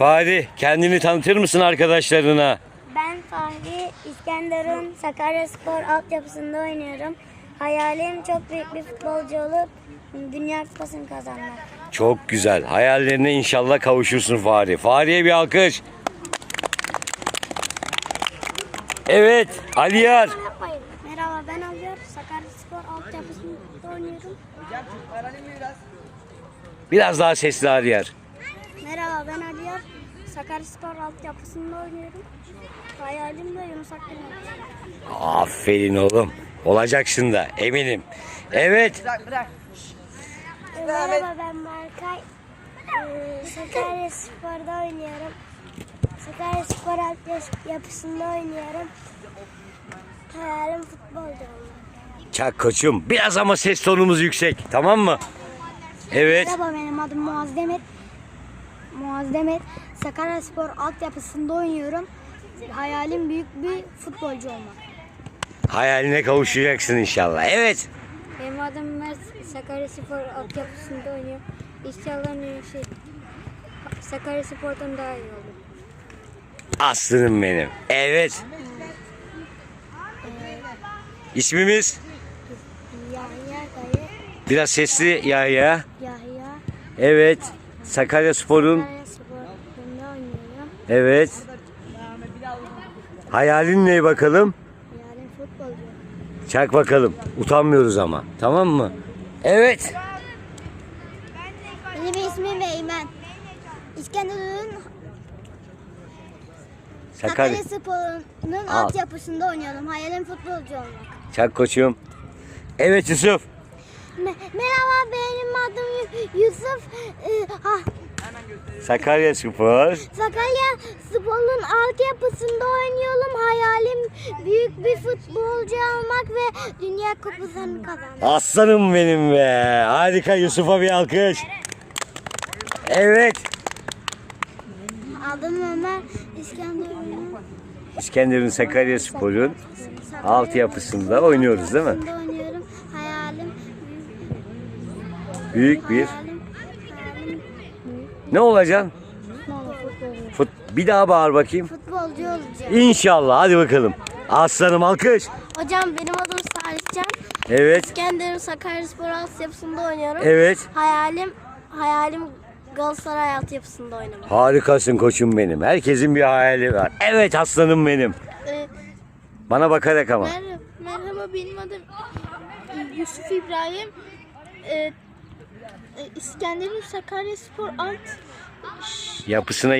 Fahri kendini tanıtır mısın arkadaşlarına? Ben Fahri İskenderun Sakaryaspor altyapısında oynuyorum. Hayalim çok büyük bir futbolcu olup Dünya Kupası'nı kazanmak. Çok güzel. Hayallerine inşallah kavuşursun Fahri. Fahri'ye bir alkış. Evet Aliyar. Yapmayın. Merhaba ben Alıyor. Sakaryaspor altyapısında oynuyorum. Biraz daha sesli Aliyar. Merhaba ben Aliyar. Sakaryaspor altyapısında oynuyorum. Hayalim de Yunus Akgün. Aferin oğlum. Olacaksın da eminim. Evet. Merhaba ben Berkay. Ee, Sakaryaspor'da oynuyorum. Sakaryaspor altyapısında oynuyorum. Hayalim futbolcu olmak. Çak koçum. Biraz ama ses tonumuz yüksek. Tamam mı? Evet. Merhaba benim adım Muaz Demet. Muaz Demet. Sakaryaspor altyapısında oynuyorum. Hayalim büyük bir futbolcu olmak. Hayaline kavuşacaksın inşallah. Evet. Benim adım Mert. Sakaryaspor altyapısında oynuyorum. İnşallah şey, Sakaryaspor'dan daha iyi olur. Aslanım benim. Evet. İsmimiz? Yahya Biraz sesli Yahya. Yahya. Evet. Sakarya Spor'un. Oynuyorum. Evet. Hayalin ne bakalım? Hayalim futbolcu. Çak bakalım. Utanmıyoruz ama. Tamam mı? Evet. Benim ismim Eymen. İskenderun Sakarya. Sakaryaspor'un Al. altyapısında oynuyorum. Hayalim futbolcu olmak. Çak koçum. Evet Yusuf. benim adım Yu- Yusuf. Ah, Sakarya Spor. Sakarya Spor'un altyapısında oynuyorum. Hayalim büyük bir futbolcu olmak ve Dünya Kupası'nı kazanmak. Aslanım benim be. Harika Yusuf'a bir alkış. Evet. Adım Ömer İskenderun'un İskenderun Sakarya Spor'un altyapısında oynuyoruz değil mi? Büyük bir. Ne olacaksın? Fut bir daha bağır bakayım. Futbolcu olacağım. İnşallah. Hadi bakalım. Aslanım alkış. Hocam benim adım Salihcan. Evet. İskenderun Sakaryaspor altyapısında oynuyorum. Evet. Hayalim hayalim Galatasaray altyapısında oynamak. Harikasın koçum benim. Herkesin bir hayali var. Evet aslanım benim. Ee, Bana bakarak ama. merhaba, merhaba benim adım Yusuf İbrahim. Ee, e, İskenderun Sakaryaspor alt Yapısına